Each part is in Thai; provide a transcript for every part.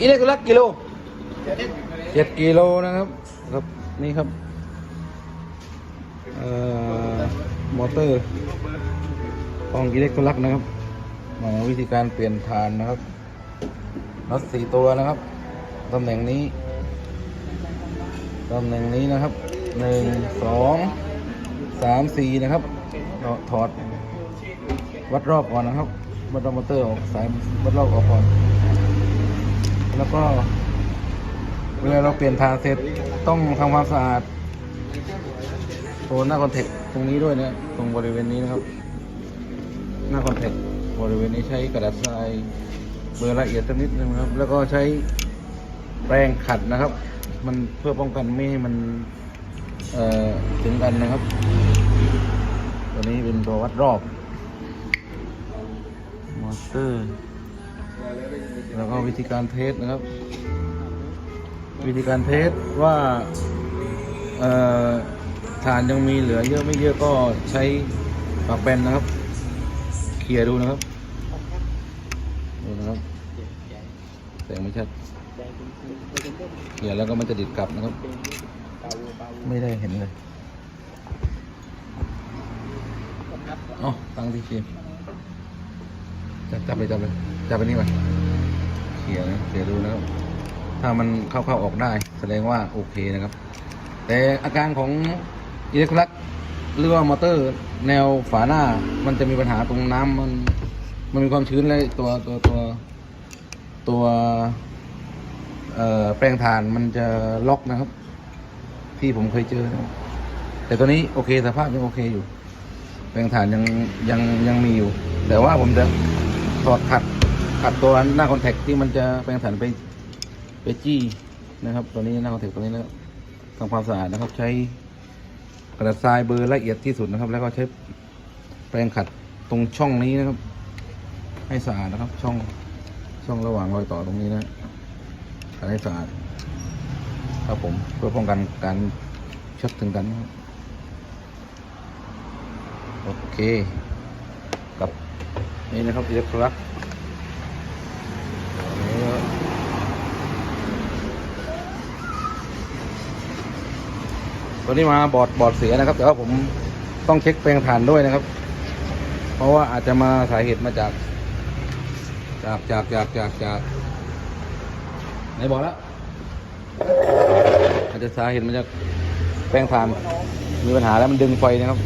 อิเล็กโทรลักกิโลเจ็ดกิโลนะครับครับนี่ครับเอ่อมอเตอร์ของอิเล็กโทรลักนะครับมาวิธีการเปลี่ยนฐานนะครับน็อตสี่ตัวนะครับตำแหน่งนี้ตำแหน่งนี้นะครับหนึ่งสองสามสี่นะครับถอดวัดรอบก่อนนะครับวัดรอบมอเตอร์ออกสายวัดรอบออกก่อน แล้วก็ เวลาเราเปลี่ยนฐานเสร็จต้องทำความสะอาดตัวหน้าคอนแทคตรงนี้ด้วยนะตรงบริเวณนี้นะครับ หน้าคอนแทคบริเวณนี้ใช้กระดาษทรายเบอร์ละเอียดสักนิดนึงนะครับ แล้วก็ใช้แปรงขัดนะครับ มันเพื่อป้องกันไม่ให้มันเออถึงกันนะครับ ตัวนี้เป็นตัววัดรอบมอเตอร์ แล้วก็วิธีการเทสนะครับ วิธีการเทสว่าฐานยังมีเหลือเยอะไม่เยอะก็ใช้ปากแปนนะครับเคลียร์ดูนะครับดูนะครับแสงไม่ชัดเคลียร์แล้วก็มันจะดิดกลับนะครับ ไม่ได้เห็นเลยอ๋อตั้งที่เคียร์ จับจับเลยจับเลยจับไปนี่ไปเขียร์นะเขียร์ดูนะครับ ถ้ามันเข้าเข้าออกได้ แสดงว่าโอเคนะครับ แต่อาการของอิเล็กทรลักหรือว่ามอเตอร์ แนวฝาหน้า มันจะมีปัญหาตรงน้ำมัน มันมีความชื้นเลยตัวตัวตัวตัวเอ่อแปลงถ่านมันจะล็อกนะครับ ที่ผมเคยเจอนะครับแต่ตัวนี้โอเคสภาพยังโอเคอยู่ แปลงถ่านยังยังยังมีอยู่ แต่ว่าผมจะ ถอดขัดขัดตัวหน้าคอนแทคที่มันจะแปลงถ่นไปไปจี้นะครับตัวนี้หน้าคอนแทคตัวนี้แล้วทำความสะอาดนะครับ ใช้กระดาษทรายเบอร์ละเอียดที่สุดนะครับ แล้วก็ใช้แปรงขัดตรงช่องนี้นะครับ ให้สะอาดนะครับ ช่องช่องระหว่างรอยต่อตรงนี้นะขัดให้สะอาดครับผมเพื่อป้องกันการช็อตถึงกันนะครับโอเค นี่นะครับเล็กโทรลักตัวนี้มาบอดบอดเสียนะครับ แต่ว่าผมต้องเช็คแปลงถ่านด้วยนะครับ เพราะว่าอาจจะมาสาเหตุมาจาก จากจากจากจากจากไหนบอกแล้วอาจจะสาเหตุมาจากแปลงถ่านมีปัญหาแล้วมันดึงไฟนะครับ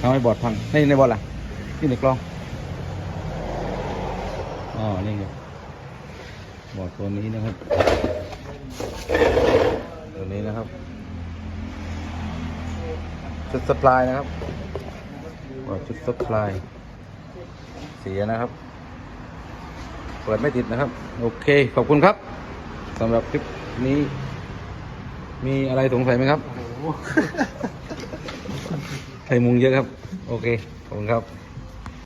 ทำให้บอดพังนี่ในบอดล่ะที่ในกล้อง อ๋อ นี่ไงบอร์ดตัวนี้นะครับ ตัวนี้นะครับชุดสปายนะครับบอร์ดชุดสปายเสียนะครับ เปิดไม่ติดนะครับ โอเค ขอบคุณครับสำหรับคลิปนี้ มีอะไรสงสัยไหมครับ ไข่มุงเยอะครับ โอเค ขอบคุณครับ